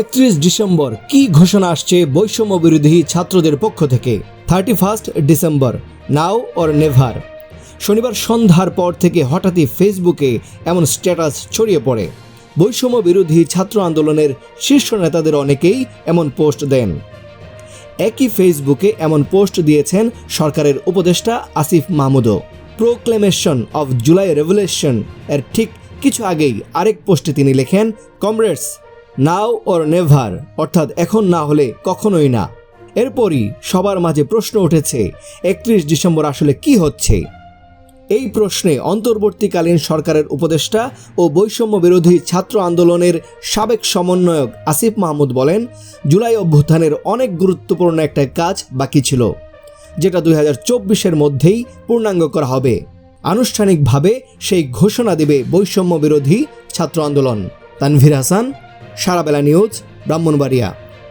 একত্রিশ ডিসেম্বর কি ঘোষণা আসছে বৈষম্য বিরোধী ছাত্রদের পক্ষ থেকে? Thirty first December, now or never. শনিবার সন্ধ্যার পর থেকে হঠাৎই ফেসবুকে এমন স্ট্যাটাস ছড়িয়ে পড়ে। বৈষম্য বিরোধী ছাত্র আন্দোলনের শীর্ষ নেতাদের অনেকেই এমন পোস্ট দেন। একই ফেসবুকে এমন পোস্ট দিয়েছেন সরকারের উপদেষ্টা আসিফ মাহমুদও। প্রোক্লেমেশন অফ জুলাই রেভলিউশন এর ঠিক কিছু আগেই আরেক পোস্টে তিনি লেখেন, কমরেডস নাও অর নেভার, অর্থাৎ এখন না হলে কখনোই না। এরপরই সবার মাঝে প্রশ্ন উঠেছে, একত্রিশ ডিসেম্বর আসলে কি হচ্ছে? এই প্রশ্নে অন্তর্বর্তীকালীন সরকারের উপদেষ্টা ও বৈষম্য বিরোধী ছাত্র আন্দোলনের সাবেক সমন্বয়ক আসিফ মাহমুদ বলেন, জুলাই অভ্যুত্থানের অনেক গুরুত্বপূর্ণ একটা কাজ বাকি ছিল, যেটা দুই হাজার চব্বিশের মধ্যেই পূর্ণাঙ্গ করা হবে। আনুষ্ঠানিকভাবে সেই ঘোষণা দেবে বৈষম্য বিরোধী ছাত্র আন্দোলন। তানভীর হাসান সারাবেলা নিউজ ব্রাহ্মণবাড়িয়া।